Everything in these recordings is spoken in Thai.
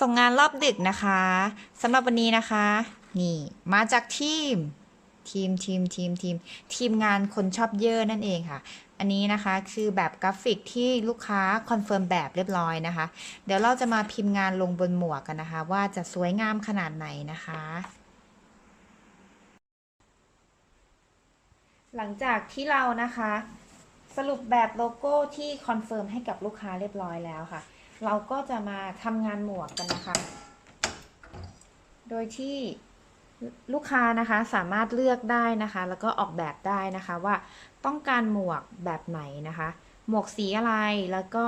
ส่งงานรอบดึกนะคะสำหรับวันนี้นะคะ นี่มาจากทีม ทีมทีมทีมทีมทีมงานคนชอบเยอะนั่นเองค่ะ อันนี้นะคะคือแบบกราฟิกที่ลูกค้าคอนเฟิร์มแบบเรียบร้อยนะคะ เดี๋ยวเราจะมาพิมพ์งานลงบนหมวกกันนะคะ ว่าจะสวยงามขนาดไหนนะคะหลังจากที่เรานะคะ สรุปแบบโลโก้ที่คอนเฟิร์มให้กับลูกค้าเรียบร้อยแล้วค่ะ เราก็จะมาทำงานหมวกกันนะคะ โดยที่ลูกค้านะคะสามารถเลือกได้นะคะ แล้วก็ออกแบบได้นะคะว่าต้องการหมวกแบบไหนนะคะ หมวกสีอะไรแล้วก็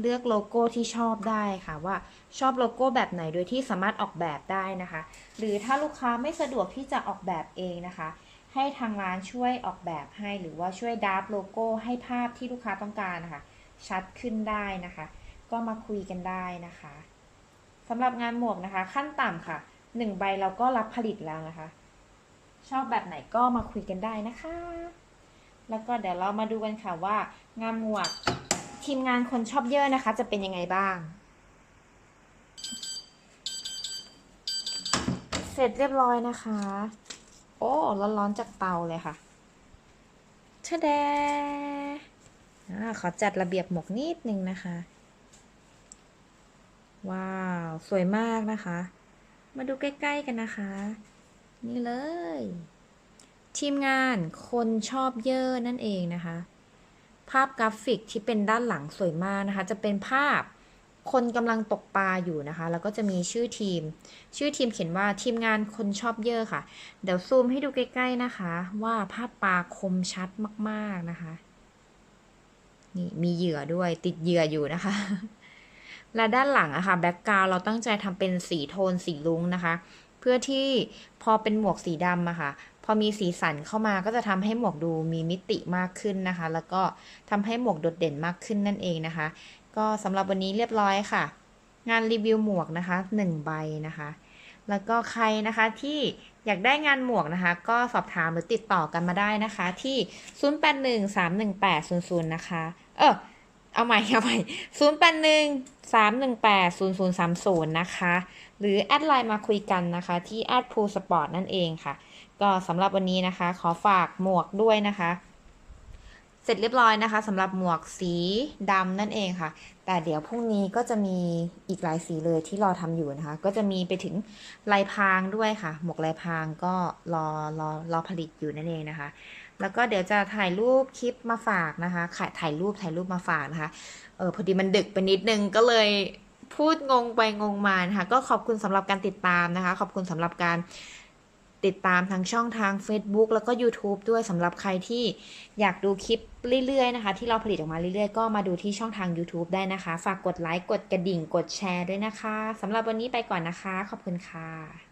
เลือกโลโก้ที่ชอบได้ค่ะว่าชอบโลโก้แบบไหนโดยที่สามารถออกแบบได้นะคะ หรือถ้าลูกค้าไม่สะดวกที่จะออกแบบเองนะคะ ให้ทางร้านช่วยออกแบบให้หรือว่าช่วยดราฟโลโก้ให้ภาพที่ลูกค้าต้องการนะคะชัดขึ้นได้นะคะ ก็มาคุยกันได้นะคะสำหรับงานหมวกนะคะ ขั้นต่ำค่ะหนึ่งใบเราก็รับผลิตแล้วนะคะ ชอบแบบไหนก็มาคุยกันได้นะคะ แล้วก็เดี๋ยวเรามาดูกันค่ะว่า งานหมวกทีมงานคนชอบเยอะนะคะ จะเป็นยังไงบ้าง เสร็จเรียบร้อยนะคะ โอ้ร้อนๆจากเตาเลยค่ะชะแดขอจัดระเบียบหมวกนิดนึงนะคะ ว้าว สวยมากนะคะ มาดูใกล้ ๆ กันนะคะ นี่เลย ทีมงานคนชอบเยอะนั่นเองนะคะ ภาพกราฟิกที่เป็นด้านหลังสวยมากนะคะ จะเป็นภาพคนกำลังตกปลาอยู่นะคะ แล้วก็จะมีชื่อทีม ชื่อทีมเขียนว่าทีมงานคนชอบเยอะค่ะ เดี๋ยวซูมให้ดูใกล้ ๆนะคะ ว่าภาพปลาคมชัดมาก ๆนะคะ นี่มีเหยื่อด้วยติดเหยื่ออยู่นะคะ และด้านหลังอะค่ะแบ็กกราวเราตั้งใจทำเป็นสีโทนสีลุ้งนะคะ เพื่อที่พอเป็นหมวกสีดำอะค่ะ พอมีสีสันเข้ามาก็จะทำให้หมวกดูมีมิติมากขึ้นนะคะ แล้วก็ทำให้หมวกโดดเด่นมากขึ้นนั่นเองนะคะ ก็สำหรับวันนี้เรียบร้อยค่ะ งานรีวิวหมวกนะคะ1ใบนะคะแล้วก็ใครนะคะที่อยากได้งานหมวกนะคะ ก็สอบถามหรือติดต่อกันมาได้นะคะ ที่ 08131800นะคะ เออ เอาใหม่เอาใหม่ศูนย์แปดหนึ่งสามหนะคะ หรือแอดไลน์มาคุยกันนะคะ ที่แอดพูสปอร์ตนั่นเองค่ะ ก็สำหรับวันนี้นะคะ ขอฝากหมวกด้วยนะคะ เสร็จเรียบร้อยนะคะสำหรับหมวกสีดำนั่นเองค่ะ แต่เดี๋ยวพรุ่งนี้ก็จะมีอีกหลายสีเลยที่รอทำอยู่นะคะ ก็จะมีไปถึงลายพรางด้วยค่ะ หมวกลายพรางก็รอรอรอผลิตอยู่นั่นเองนะคะ แล้วก็เดี๋ยวจะถ่ายรูปคลิปมาฝากนะคะขายถ่ายรูปถ่ายรูปมาฝากนะคะเออพอดีมันดึกไปนิดนึงก็เลยพูดงงไปงงมานะคะก็ขอบคุณสำหรับการติดตามนะคะ ขอบคุณสำหรับการ ติดตามทางช่องทาง Facebook แล้วก็ YouTube ด้วยสำหรับใครที่อยากดูคลิปเรื่อยๆนะคะ ที่เราผลิตออกมาเรื่อยๆ ก็มาดูที่ช่องทาง YouTube ได้นะคะ ฝากกดไลค์กดกระดิ่งกดแชร์ด้วยนะคะสำหรับวันนี้ไปก่อนนะคะ ขอบคุณค่ะ